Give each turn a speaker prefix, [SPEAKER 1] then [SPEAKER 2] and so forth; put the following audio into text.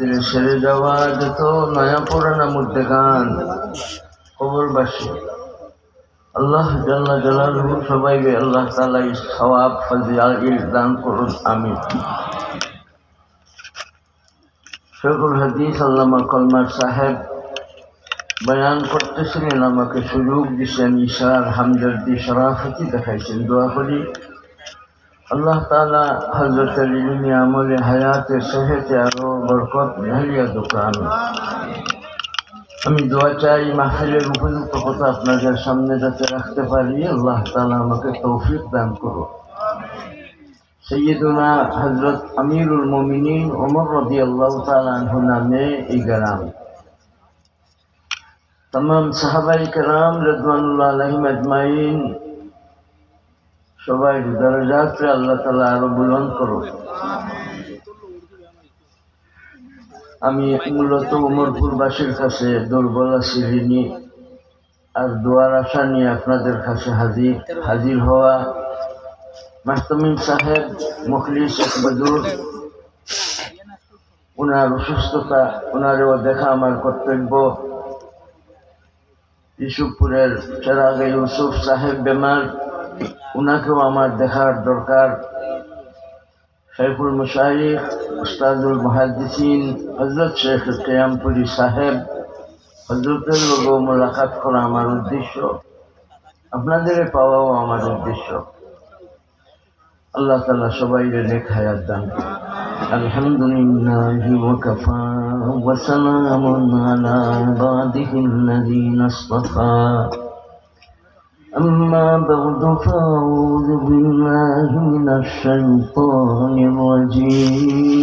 [SPEAKER 1] দিলে সেরে যাওয়া যত নয়া পুরানা মধ্যে গান। কবরবাসী। আল্লাহ জাল্লা জালালহু সবাইকে আল্লাহ এই সওয়াব ফজিল দান করুন, আমিন। শেখুল হাদিস আল্লামা কলমার সাহেব বয়ান করতেছিলেন, আমাকে সুযোগ দিচ্ছেন ইশার, হামদর্দি, শরাফতি দেখাইছেন, দোয়া করি। الله تعالى حضرت علیمی عمل حیات صحت عرو برکت محلی دکان امی دعا چاہی محفل روحل تو خطاب نظر سامنے دا ترخت پاری اللہ تعالی مکہ توفیق دن کرو سیدنا حضرت امیر المومنین عمر رضی اللہ تعالی عنہ نامے اگرام تمام صحابہ اکرام رضوان اللہ علیہ مجمعین সবাই দরজাতে আল্লাহ তালা আরও বুলন্দ করো আমি মূলত উমরপুরবাসীর কাছে দুর্বল আছি ঋণী আর দোয়ার আশা নিয়ে আপনাদের কাছে হাজির হাজির হওয়া মাহতামিম সাহেব, মুখলিস বদুর ওনার অসুস্থতা ওনারও দেখা আমার কর্তব্য। ইউসুফপুরের চেরাগে ইউসুফ সাহেব বেমার ওনাকেও আমার দেখার দরকার শেখুল মুশাইখ উস্তাদুল মহাদিসিন হজরত শেখ কেয়ামপুরি সাহেব হজরতের লোক মোলাকাত করা আমার উদ্দেশ্য আপনাদের পাওয়াও আমার উদ্দেশ্য আল্লাহ তালা সবাই নেক হায়াত দান করুন। আলহামদুলিল্লাহ ওয়াকাফা وسلام على عباده الذين اصطفى أما بعد فأعوذ بالله من الشيطان الرجيم